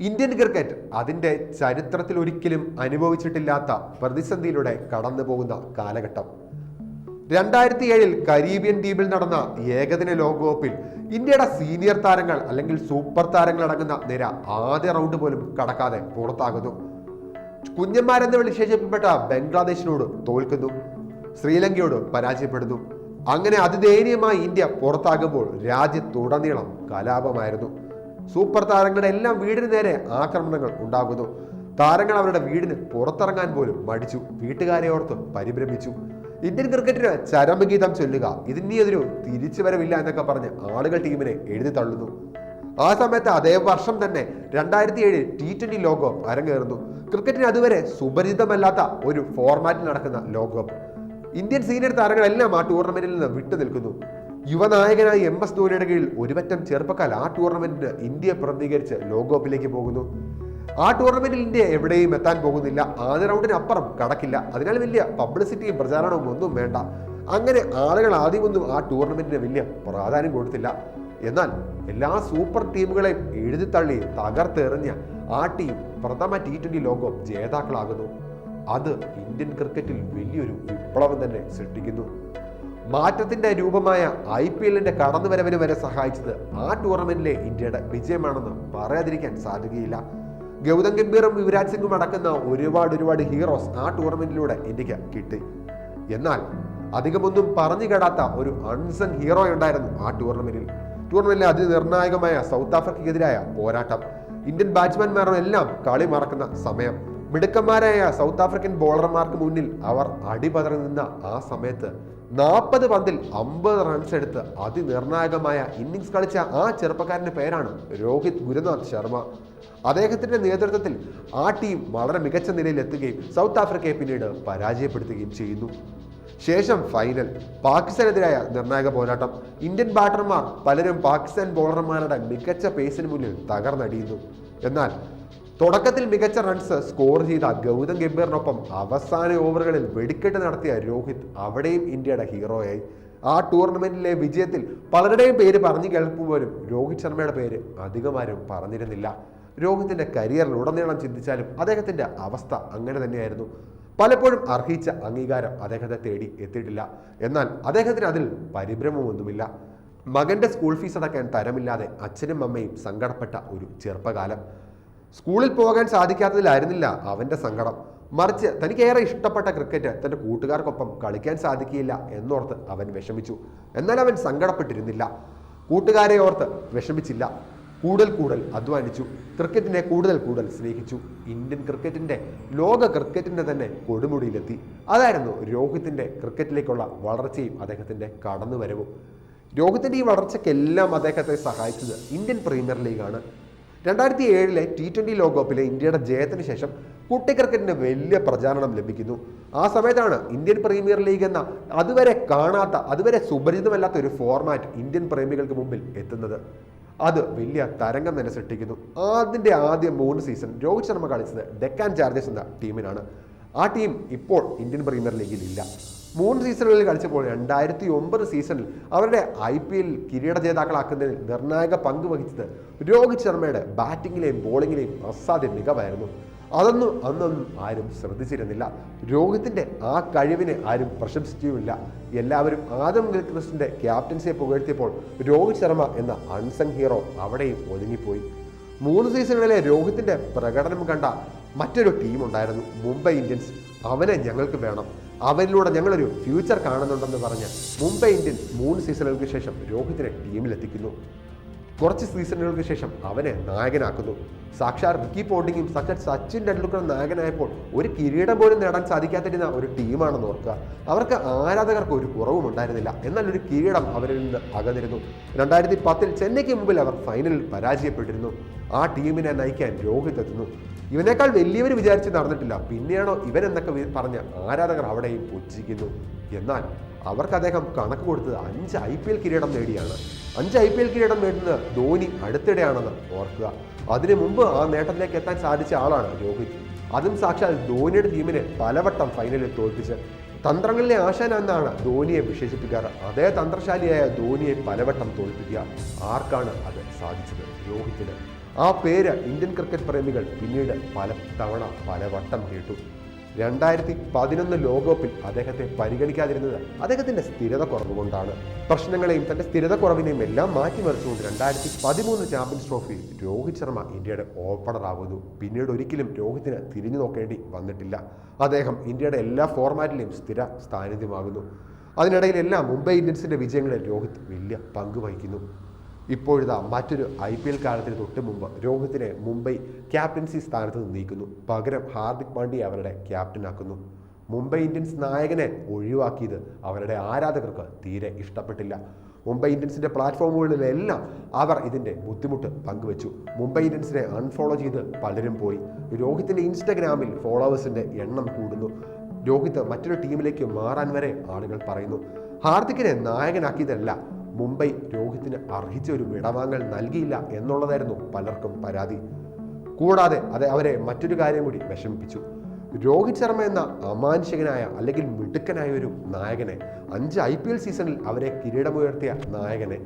Indian cricket അതിന്റെ ചരിത്രത്തിൽ ഒരിക്കലും അനുഭവിച്ചിട്ടില്ലാത്ത പ്രതിസന്ധിയിലൂടെ കടന്നു പോകുന്ന കാലഘട്ടം. രണ്ടായിരത്തി ഏഴിൽ കരീബിയൻ ദ്വീപിൽ നടന്ന ഏകദിന ലോകകപ്പിൽ ഇന്ത്യയുടെ സീനിയർ താരങ്ങൾ അല്ലെങ്കിൽ സൂപ്പർ താരങ്ങൾ അടങ്ങുന്ന നിര ആദ്യ റൗണ്ട് പോലും കടക്കാതെ പുറത്താകുന്നു. കുഞ്ഞന്മാരെന്ന് വിശേഷിപ്പിക്കപ്പെട്ട ബംഗ്ലാദേശിനോട് തോൽക്കുന്നു. ശ്രീലങ്കയോട് പരാജയപ്പെടുന്നു. അങ്ങനെ അതിദയനീയമായി ഇന്ത്യ പുറത്താകുമ്പോൾ രാജ്യത്തുടനീളം കലാപമായിരുന്നു. സൂപ്പർ താരങ്ങളുടെ എല്ലാം വീടിന് നേരെ ആക്രമണങ്ങൾ ഉണ്ടാകുന്നു. താരങ്ങൾ അവരുടെ വീടിന് പുറത്തിറങ്ങാൻ പോലും മടിച്ചു. വീട്ടുകാരെ ഓർത്ത് പരിഭ്രമിച്ചു. ഇന്ത്യൻ ക്രിക്കറ്റിന് ചരമഗീതം ചൊല്ലുക. ഇതിനി തിരിച്ചു തിരിച്ചുവരവില്ല എന്നൊക്കെ പറഞ്ഞ് ആളുകൾ ടീമിനെ എഴുതി തള്ളുന്നു. ആ സമയത്ത് അതേ വർഷം തന്നെ രണ്ടായിരത്തി ഏഴ് ടി ട്വന്റി ലോകകപ്പ് അരങ്ങേറുന്നു. ക്രിക്കറ്റിന് അതുവരെ സുപരിചിതമല്ലാത്ത ഒരു ഫോർമാറ്റിൽ നടക്കുന്ന ലോകകപ്പ്. ഇന്ത്യൻ സീനിയർ താരങ്ങളെല്ലാം ആ ടൂർണമെന്റിൽ നിന്ന് വിട്ടുനിൽക്കുന്നു. യുവനായകനായ എം എസ് ധോണിയുടെ കീഴിൽ ഒരുപറ്റം ചെറുപ്പക്കാർ ആ ടൂർണമെന്റിന് ഇന്ത്യ പ്രതികരിച്ച് ലോകകപ്പിലേക്ക് പോകുന്നു. ആ ടൂർണമെന്റിൽ ഇന്ത്യ എവിടെയും എത്താൻ പോകുന്നില്ല. ആദ്യ റൗണ്ടിന് അപ്പുറം കടക്കില്ല. അതിനാൽ വലിയ പബ്ലിസിറ്റിയും പ്രചാരണവും ഒന്നും വേണ്ട. അങ്ങനെ ആളുകൾ ആദ്യമൊന്നും ആ ടൂർണമെന്റിന് വലിയ പ്രാധാന്യം കൊടുത്തില്ല. എന്നാൽ എല്ലാ സൂപ്പർ ടീമുകളെയും എഴുതിത്തള്ളി തകർത്തെറിഞ്ഞ ആ ടീം പ്രഥമ ടി ട്വന്റി ലോകകപ്പ് ജേതാക്കളാകുന്നു. അത് ഇന്ത്യൻ ക്രിക്കറ്റിൽ വലിയൊരു വിപ്ലവം തന്നെ സൃഷ്ടിക്കുന്നു. മാറ്റത്തിന്റെ രൂപമായ ഐ പി എല്ലിന്റെ കടന്നുവരവിന് വരെ സഹായിച്ചത് ആ ടൂർണമെന്റിലെ ഇന്ത്യയുടെ വിജയമാണെന്ന് പറയാതിരിക്കാൻ സാധിക്കുകയില്ല ഗൗതം ഗംഭീറും യുവരാജ് സിംഗും അടക്കുന്ന ഒരുപാട് ഒരുപാട് ഹീറോസ് ആ ടൂർണമെന്റിലൂടെ ഇന്ത്യയ്ക്ക് കിട്ടി. എന്നാൽ അധികമൊന്നും പറഞ്ഞു കേടാത്ത ഒരു അൺസൺ ഹീറോ ഉണ്ടായിരുന്നു ആ ടൂർണമെന്റിൽ. ടൂർണമെന്റിലെ അതിനിർണായകമായ സൗത്ത് ആഫ്രിക്കയ്ക്കെതിരായ പോരാട്ടം. ഇന്ത്യൻ ബാറ്റ്സ്മാൻമാരും എല്ലാം കളി മറക്കുന്ന സമയം. മിടുക്കന്മാരായ സൗത്ത് ആഫ്രിക്കൻ ബോളർമാർക്ക് മുന്നിൽ അവർ അടിപതറി നിന്ന ആ സമയത്ത് നാൽപ്പത് പന്തിൽ അമ്പത് റൺസ് എടുത്ത് അതിനിർണായകമായ ഇന്നിങ്സ് കളിച്ച ആ ചെറുപ്പക്കാരന്റെ പേരാണ് രോഹിത് ഗുരുനാഥ് ശർമ്മ. അദ്ദേഹത്തിന്റെ നേതൃത്വത്തിൽ ആ ടീം വളരെ മികച്ച നിലയിൽ എത്തുകയും സൗത്ത് ആഫ്രിക്കയെ പിന്നീട് പരാജയപ്പെടുത്തുകയും ചെയ്യുന്നു. ശേഷം ഫൈനൽ പാകിസ്ഥാനെതിരായ നിർണായക പോരാട്ടം. ഇന്ത്യൻ ബാറ്റർമാർ പലരും പാകിസ്ഥാൻ ബോളർമാരുടെ മികച്ച പേസിന് മുന്നിൽ തകർന്നടിയുന്നു. എന്നാൽ തുടക്കത്തിൽ മികച്ച റൺസ് സ്കോർ ചെയ്ത ഗൗതം ഗംഭീറിനൊപ്പം അവസാന ഓവറുകളിൽ വെടിക്കെട്ട് നടത്തിയ രോഹിത് അവിടെയും ഇന്ത്യയുടെ ഹീറോയായി. ആ ടൂർണമെന്റിലെ വിജയത്തിൽ പലരുടെയും പേര് പറഞ്ഞു കേൾക്കുമ്പോഴും രോഹിത് ശർമ്മയുടെ പേര് അധികമാരും പറഞ്ഞിരുന്നില്ല. രോഹിത്തിന്റെ കരിയറിൽ ഉടനീളം ചിന്തിച്ചാലും അദ്ദേഹത്തിന്റെ അവസ്ഥ അങ്ങനെ തന്നെയായിരുന്നു. പലപ്പോഴും അർഹിച്ച അംഗീകാരം അദ്ദേഹത്തെ തേടി എത്തിയിട്ടില്ല. എന്നാൽ അദ്ദേഹത്തിന് അതിൽ പരിഭ്രമമൊന്നുമില്ല. മകന്റെ സ്കൂൾ ഫീസ് അടക്കാൻ തരമില്ലാതെ അച്ഛനും അമ്മയും സങ്കടപ്പെട്ട ഒരു ചെറുപ്പകാലം. സ്കൂളിൽ പോകാൻ സാധിക്കാത്തതിലായിരുന്നില്ല അവന്റെ സങ്കടം. മറിച്ച് തനിക്കേറെ ഇഷ്ടപ്പെട്ട ക്രിക്കറ്റ് തന്റെ കൂട്ടുകാർക്കൊപ്പം കളിക്കാൻ സാധിക്കില്ല എന്നോർത്ത് അവൻ വിഷമിച്ചു. എന്നാൽ അവൻ സങ്കടപ്പെട്ടിരുന്നില്ല. കൂട്ടുകാരെ ഓർത്ത് വിഷമിച്ചില്ല. കൂടുതൽ കൂടുതൽ അധ്വാനിച്ചു. ക്രിക്കറ്റിനെ കൂടുതൽ കൂടുതൽ സ്നേഹിച്ചു. ഇന്ത്യൻ ക്രിക്കറ്റിന്റെ ലോക ക്രിക്കറ്റിന്റെ തന്നെ കൊടുമുടിയിലെത്തി. അതായിരുന്നു രോഹിത്തിന്റെ ക്രിക്കറ്റിലേക്കുള്ള വളർച്ചയും അദ്ദേഹത്തിന്റെ കടന്നുവരവും. രോഹിത്തിന്റെ ഈ വളർച്ചയ്ക്കെല്ലാം അദ്ദേഹത്തെ സഹായിച്ചത് ഇന്ത്യൻ പ്രീമിയർ ലീഗാണ്. രണ്ടായിരത്തി ഏഴിലെ ടി ട്വന്റി ലോകകപ്പിലെ ഇന്ത്യയുടെ ജയത്തിന് ശേഷം കുട്ടി ക്രിക്കറ്റിന് വലിയ പ്രചാരണം ലഭിക്കുന്നു. ആ സമയത്താണ് ഇന്ത്യൻ പ്രീമിയർ ലീഗ് എന്ന അതുവരെ കാണാത്ത അതുവരെ സുപരിചിതമല്ലാത്ത ഒരു ഫോർമാറ്റ് ഇന്ത്യൻ പ്രേമികൾക്ക് മുമ്പിൽ എത്തുന്നത്. അത് വലിയ തരംഗം തന്നെ സൃഷ്ടിക്കുന്നു. അതിന്റെ ആദ്യ മൂന്ന് സീസൺ രോഹിത് ശർമ്മ കളിച്ചത് ഡെക്കാൻ ചാർജേഴ്സ് എന്ന ടീമിനാണ് ആ ടീം ഇപ്പോൾ ഇന്ത്യൻ പ്രീമിയർ ലീഗിൽ ഇല്ല. മൂന്ന് സീസണുകളിൽ കളിച്ചപ്പോൾ രണ്ടായിരത്തി ഒമ്പത് സീസണിൽ അവരുടെ ഐ പി എൽ കിരീട ജേതാക്കളാക്കുന്നതിൽ നിർണായക പങ്ക് വഹിച്ചത് രോഹിത് ശർമ്മയുടെ ബാറ്റിങ്ങിലെയും ബോളിങ്ങിലെയും അസാധ്യ മികവായിരുന്നു. അതൊന്നും അന്നൊന്നും ആരും ശ്രദ്ധിച്ചിരുന്നില്ല. രോഹിത്തിന്റെ ആ കഴിവിനെ ആരും പ്രശംസിച്ചുമില്ല എല്ലാവരും ആദം ഗിൽക്രിസ്റ്റിന്റെ ക്യാപ്റ്റൻസിയെ പുകഴ്ത്തിയപ്പോൾ രോഹിത് ശർമ്മ എന്ന അൺസങ് ഹീറോ അവിടെയും ഒതുങ്ങിപ്പോയി. മൂന്ന് സീസണുകളിലെ രോഹിത്തിന്റെ പ്രകടനം കണ്ട മറ്റൊരു ടീമുണ്ടായിരുന്നു മുംബൈ ഇന്ത്യൻസ്. അവനെ ഞങ്ങൾക്ക് വേണം. അവരിലൂടെ ഞങ്ങളൊരു ഫ്യൂച്ചർ കാണുന്നുണ്ടെന്ന് പറഞ്ഞ് മുംബൈ ഇന്ത്യൻസ് മൂന്ന് സീസണുകൾക്ക് ശേഷം രോഹിത്തിനെ ടീമിലെത്തിക്കുന്നു. കുറച്ച് സീസണുകൾക്ക് ശേഷം അവനെ നായകനാക്കുന്നു. സാക്ഷാർ റിക്കി പോണ്ടിങ്ങും സാക്ഷാൽ സച്ചിൻ ടെണ്ടുൽക്കർ നായകനായപ്പോൾ ഒരു കിരീടം പോലും നേടാൻ സാധിക്കാതിരുന്ന ഒരു ടീമാണെന്ന് ഓർക്കുക. അവർക്ക് ആരാധകർക്ക് ഒരു കുറവും ഉണ്ടായിരുന്നില്ല. എന്നാൽ ഒരു കിരീടം അവരിൽ നിന്ന് അകന്നിരുന്നു. രണ്ടായിരത്തി പത്തിൽ ചെന്നൈക്ക് മുമ്പിൽ അവർ ഫൈനലിൽ പരാജയപ്പെട്ടിരുന്നു. ആ ടീമിനെ നയിക്കാൻ രോഹിത് എത്തുന്നു. ഇവനേക്കാൾ വലിയവർ വിചാരിച്ച് നടന്നിട്ടില്ല. പിന്നെയാണോ ഇവൻ എന്നൊക്കെ പറഞ്ഞ ആരാധകർ അവിടെയും പുച്ഛിക്കുന്നു. എന്നാൽ അവർക്ക് അദ്ദേഹം കണക്ക് കൊടുത്തത് അഞ്ച് ഐ പി എൽ കിരീടം നേടിയാണ്. അഞ്ച് ഐ പി എൽ കിരീടം നേടുന്നത് ധോനി അടുത്തിടെയാണെന്ന് ഓർക്കുക. അതിനു മുമ്പ് ആ നേട്ടത്തിലേക്ക് എത്താൻ സാധിച്ച ആളാണ് രോഹിത്. അതും സാക്ഷാൽ ധോനിയുടെ ടീമിനെ പലവട്ടം ഫൈനലിൽ തോൽപ്പിച്ച്. തന്ത്രങ്ങളിലെ ആശാൻ എന്നാണ് ധോനിയെ വിശേഷിപ്പിക്കാറ്. അതേ തന്ത്രശാലിയായ ധോനിയെ പലവട്ടം തോൽപ്പിക്കുക. ആർക്കാണ് അത് സാധിച്ചത്? രോഹിത്തിന്. ആ പേര് ഇന്ത്യൻ ക്രിക്കറ്റ് പ്രേമികൾ പിന്നീട് പല തവണ പലവട്ടം കേട്ടു. രണ്ടായിരത്തി പതിനൊന്ന് ലോകകപ്പിൽ അദ്ദേഹത്തെ പരിഗണിക്കാതിരുന്നത് അദ്ദേഹത്തിന്റെ സ്ഥിരത കുറവുകൊണ്ടാണ് പ്രശ്നങ്ങളെയും തന്റെ സ്ഥിരത കുറവിനെയും എല്ലാം മാറ്റിമറിച്ചുകൊണ്ട് രണ്ടായിരത്തി പതിമൂന്ന് ചാമ്പ്യൻസ് ട്രോഫിയിൽ രോഹിത് ശർമ്മ ഇന്ത്യയുടെ ഓപ്പണർ ആകുന്നു. പിന്നീട് ഒരിക്കലും രോഹിത്തിന് തിരിഞ്ഞു നോക്കേണ്ടി വന്നിട്ടില്ല. അദ്ദേഹം ഇന്ത്യയുടെ എല്ലാ ഫോർമാറ്റിലെയും സ്ഥിര സാന്നിധ്യമാകുന്നു അതിനിടയിലെല്ലാം മുംബൈ ഇന്ത്യൻസിന്റെ വിജയങ്ങളിൽ രോഹിത് വലിയ പങ്ക് വഹിക്കുന്നു. ഇപ്പോഴിതാ മറ്റൊരു ഐ പി എൽ കാലത്തിന് തൊട്ട് മുമ്പ് രോഹിത്തിനെ മുംബൈ ക്യാപ്റ്റൻസി സ്ഥാനത്ത് നിന്ന് നീക്കുന്നു പകരം ഹാർദിക് പാണ്ഡ്യ അവരുടെ ക്യാപ്റ്റനാക്കുന്നു മുംബൈ ഇന്ത്യൻസ് നായകനെ ഒഴിവാക്കിയത് അവരുടെ ആരാധകർക്ക് തീരെ ഇഷ്ടപ്പെട്ടില്ല. മുംബൈ ഇന്ത്യൻസിന്റെ പ്ലാറ്റ്ഫോമുകളിലെല്ലാം അവർ ഇതിന്റെ ബുദ്ധിമുട്ട് പങ്കുവച്ചു. മുംബൈ ഇന്ത്യൻസിനെ അൺഫോളോ ചെയ്ത് പലരും പോയി. രോഹിത്തിന്റെ ഇൻസ്റ്റഗ്രാമിൽ ഫോളോവേഴ്സിന്റെ എണ്ണം കൂടുന്നു. രോഹിത് മറ്റൊരു ടീമിലേക്ക് മാറാൻ വരെ ആളുകൾ പറയുന്നു. ഹാർദിക്കിനെ നായകനാക്കിയതല്ല മുംബൈ രോഹിത്തിന് അർഹിച്ച ഒരു വിടവാങ്ങൽ നൽകിയില്ല എന്നുള്ളതായിരുന്നു പലർക്കും പരാതി. കൂടാതെ അത് അവരെ മറ്റൊരു കാര്യം കൂടി വിഷമിപ്പിച്ചു. രോഹിത് ശർമ്മ എന്ന അമാനുഷികനായ അല്ലെങ്കിൽ മിടുക്കനായ ഒരു നായകനെ അഞ്ച് ഐ പി എൽ സീസണിൽ അവരെ കിരീടമുയർത്തിയ നായകനെ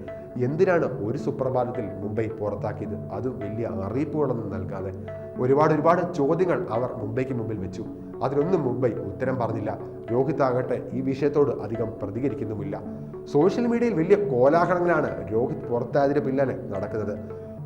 എന്തിനാണ് ഒരു സുപ്രഭാതത്തിൽ മുംബൈ പുറത്താക്കിയത്? അത് വലിയ അറിയിപ്പുകളൊന്നും നൽകാതെ. ഒരുപാട് ഒരുപാട് ചോദ്യങ്ങൾ അവർ മുംബൈക്ക് മുമ്പിൽ വെച്ചു. അതിനൊന്നും മുംബൈ ഉത്തരം പറഞ്ഞില്ല. രോഹിത് ആകട്ടെ ഈ വിഷയത്തോട് അധികം പ്രതികരിക്കുന്നുമില്ല. സോഷ്യൽ മീഡിയയിൽ വലിയ കോലാഹലങ്ങളാണ് രോഹിത് പുറത്തായതിന് പിന്നാലെ നടക്കുന്നത്.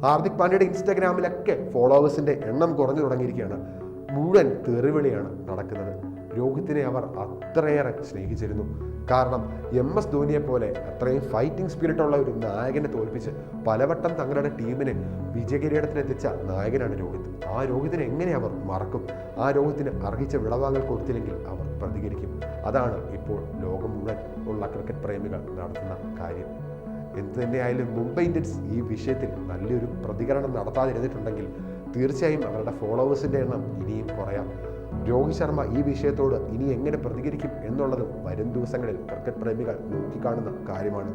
ഹാർദിക് പാണ്ഡ്യയുടെ ഇൻസ്റ്റാഗ്രാമിലൊക്കെ ഫോളോവേഴ്സിന്റെ എണ്ണം കുറഞ്ഞു തുടങ്ങിയിരിക്കുകയാണ്. മുഴുവൻ തെറിവിളിയാണ് നടക്കുന്നത്. രോഹിത്തിനെ അവർ അത്രയേറെ സ്നേഹിച്ചിരുന്നു. കാരണം എം എസ് ധോനിയെ പോലെ അത്രയും ഫൈറ്റിംഗ് സ്പിരിറ്റ് ഉള്ള ഒരു നായകനെ തോൽപ്പിച്ച് പലവട്ടം തങ്ങളുടെ ടീമിനെ വിജയകിരീടത്തിനെത്തിച്ച നായകനാണ് രോഹിത്. ആ രോഹിതിനെ എങ്ങനെ അവർ മറക്കും? ആ രോഹിത്തിന് അർഹിച്ച വിളവാങ്ങൽ കൊടുത്തില്ലെങ്കിൽ അവർ പ്രതികരിക്കും. അതാണ് ഇപ്പോൾ ലോകം മുഴുവൻ ഉള്ള ക്രിക്കറ്റ് പ്രേമികൾ നടത്തുന്ന കാര്യം. എന്ത് തന്നെയായാലും മുംബൈ ഇന്ത്യൻസ് ഈ വിഷയത്തിൽ നല്ലൊരു പ്രതികരണം നടത്താതിരുന്നിട്ടുണ്ടെങ്കിൽ തീർച്ചയായും അവരുടെ ഫോളോവേഴ്സിന്റെ എണ്ണം ഇനിയും കുറയാം. രോഹിത് ശർമ്മ ഈ വിഷയത്തോട് ഇനി എങ്ങനെ പ്രതികരിക്കും എന്നുള്ളതും വരും ദിവസങ്ങളിൽ ക്രിക്കറ്റ് പ്രേമികൾ നോക്കിക്കാണുന്ന കാര്യമാണ്.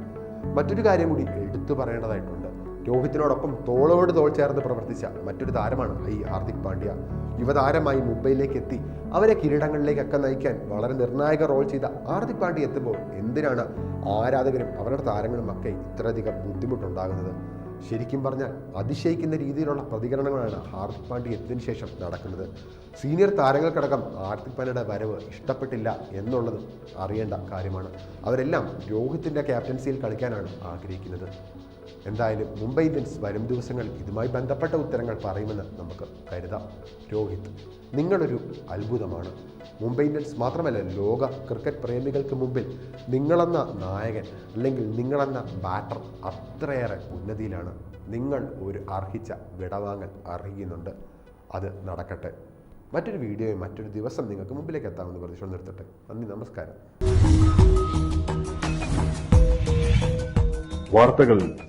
മറ്റൊരു കാര്യം കൂടി എടുത്തു പറയേണ്ടതായിട്ടുണ്ട്. രോഹിത്തിനോടൊപ്പം തോളോട് തോൾ ചേർന്ന് പ്രവർത്തിച്ച മറ്റൊരു താരമാണ് ഈ ഹാർദിക് പാണ്ഡ്യ. യുവതാരമായി മുംബൈയിലേക്ക് എത്തി അവരെ കിരീടങ്ങളിലേക്കൊക്കെ നയിക്കാൻ വളരെ നിർണായക റോൾ ചെയ്ത ഹാർദിക് പാണ്ഡ്യ എത്തുമ്പോൾ എന്തിനാണ് ആരാധകരും അവരുടെ താരങ്ങളും ഒക്കെ ഇത്രയധികം ബുദ്ധിമുട്ടുണ്ടാകുന്നത്? ശരിക്കും പറഞ്ഞാൽ അതിശയിക്കുന്ന രീതിയിലുള്ള പ്രതികരണങ്ങളാണ് ഹാർദിക് പാണ്ഡ്യ എത്തിയതിനു ശേഷം നടക്കുന്നത്. സീനിയർ താരങ്ങൾക്കടക്കം ഹാർദിക് പാണ്ഡ്യയുടെ വരവ് ഇഷ്ടപ്പെട്ടില്ല എന്നുള്ളത് അറിയേണ്ട കാര്യമാണ്. അവരെല്ലാം രോഹിത്തിന്റെ ക്യാപ്റ്റൻസിയിൽ കളിക്കാനാണ് ആഗ്രഹിക്കുന്നത്. എന്തായാലും മുംബൈ ഇന്ത്യൻസ് വരും ദിവസങ്ങളിൽ ഇതുമായി ബന്ധപ്പെട്ട ഉത്തരങ്ങൾ പറയുമെന്ന് നമുക്ക് കരുതാം. രോഹിത് നിങ്ങളൊരു അത്ഭുതമാണ്. മുംബൈ ഇന്ത്യൻസ് മാത്രമല്ല ലോക ക്രിക്കറ്റ് പ്രേമികൾക്ക് മുമ്പിൽ നിങ്ങളെന്ന നായകൻ അല്ലെങ്കിൽ നിങ്ങളെന്ന ബാറ്റർ അത്രയേറെ ഉന്നതിയിലാണ്. നിങ്ങൾ ഒരു അർഹിച്ച വിടവാങ്ങൽ അർഹിക്കുന്നുണ്ട് അത് നടക്കട്ടെ. മറ്റൊരു വീഡിയോ മറ്റൊരു ദിവസം നിങ്ങൾക്ക് മുമ്പിലേക്ക് എത്താമെന്ന് പ്രതീക്ഷ നിർത്തട്ടെ. നന്ദി നമസ്കാരം. വാർത്തകൾ